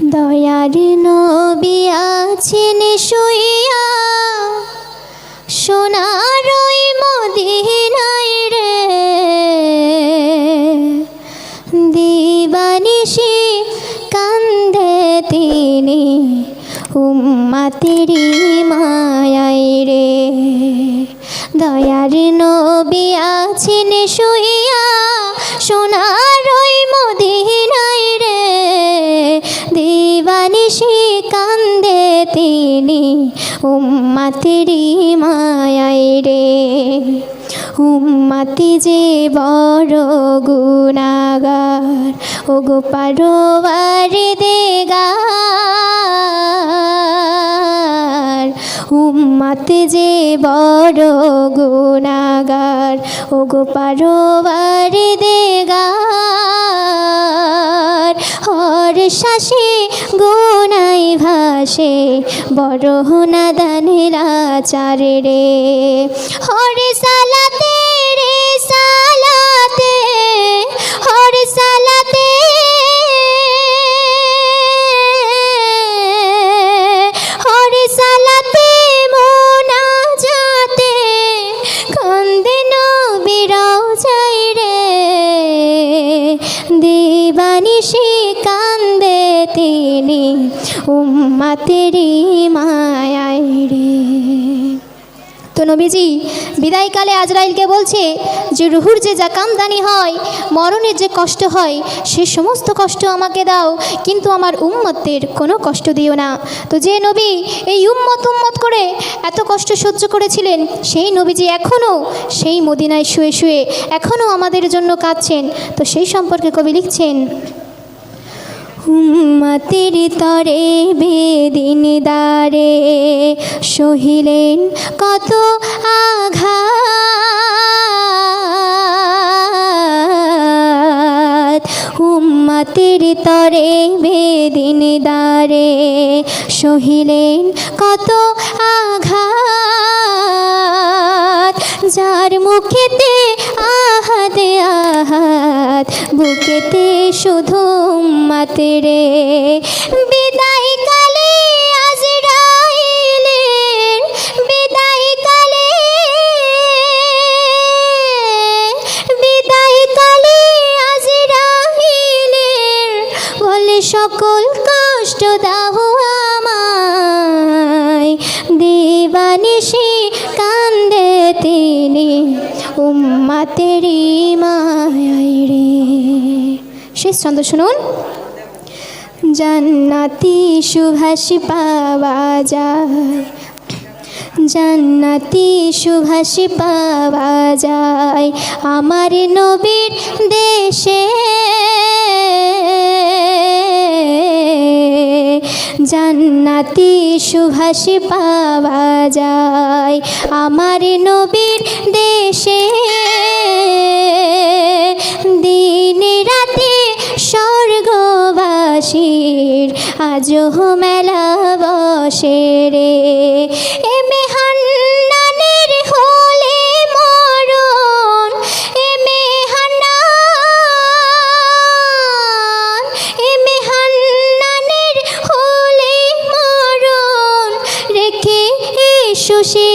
দয়ার নবী আছেন শুইয়া, সোনার মদিনায় রে। দিবানিশি কান্দে তিনি উম্মাতেরি মায়াই রে। দয়ার নবী আছেন শুইয়া দিবানিশি কান্দে তিনি, উম্মাতেরি মায়াই রে। উম্মাতি যে বড় গুণাগার ও গো পারোবার দেগার। উম্মাতে যে বড় গুণাগার ও গো পারোবার দেগার। হর শ্বাসে গুনাই ভাসে বড় হোনা দানের আচারে রে। হরে সালাতে উম্মাতেরি মায়াই রে। তো নবীজি, বিদায়কালে আজরাইলকে বলছে যে, রুহুর যে জাকামদানি হয়, মরণের যে কষ্ট হয়, সে সমস্ত কষ্ট আমাকে দাও, কিন্তু আমার উম্মতের কোনো কষ্ট দিও না। তো যে নবী এই উম্মত উম্মত করে এত কষ্ট সহ্য করেছিলেন, সেই নবীজি এখনও সেই মদিনায় শুয়ে শুয়ে এখনও আমাদের জন্য কাঁদছেন। তো সেই সম্পর্কে কবি লিখছেন উম্মতের তরে বেদিন দারে সহিলেন কত আঘাত। উম্মতের তরে বেদিন দারে সহিলেন কত আঘাত। যার মুখেতে বুকেতে শুধু রে। বিদায় কালে আজরাইলের বিদায় কালে বিদায় কালে আজরাইলের বলে সকল কষ্ট দাও আমায়। দিবানিশি কান্দে তিনি, উম্মাতেরি মায়াই রে। ছন্দ শুনুন। জান্নাতি সুভাষ পাওয়া যায়। জান্নাতি সুভাষ পাওয়া যায় আমার নবীর দেশে। জান্নাতি সুভাষ পাওয়া যায় আমার নবীর দেশে। স্বর্গবাসীর আজও মেলা বসে রে। এ মেহান্নানের হলে মরণ, এ মেহান্নান, এ মেহান্নানের হলে মরণ। রেখে এসো সে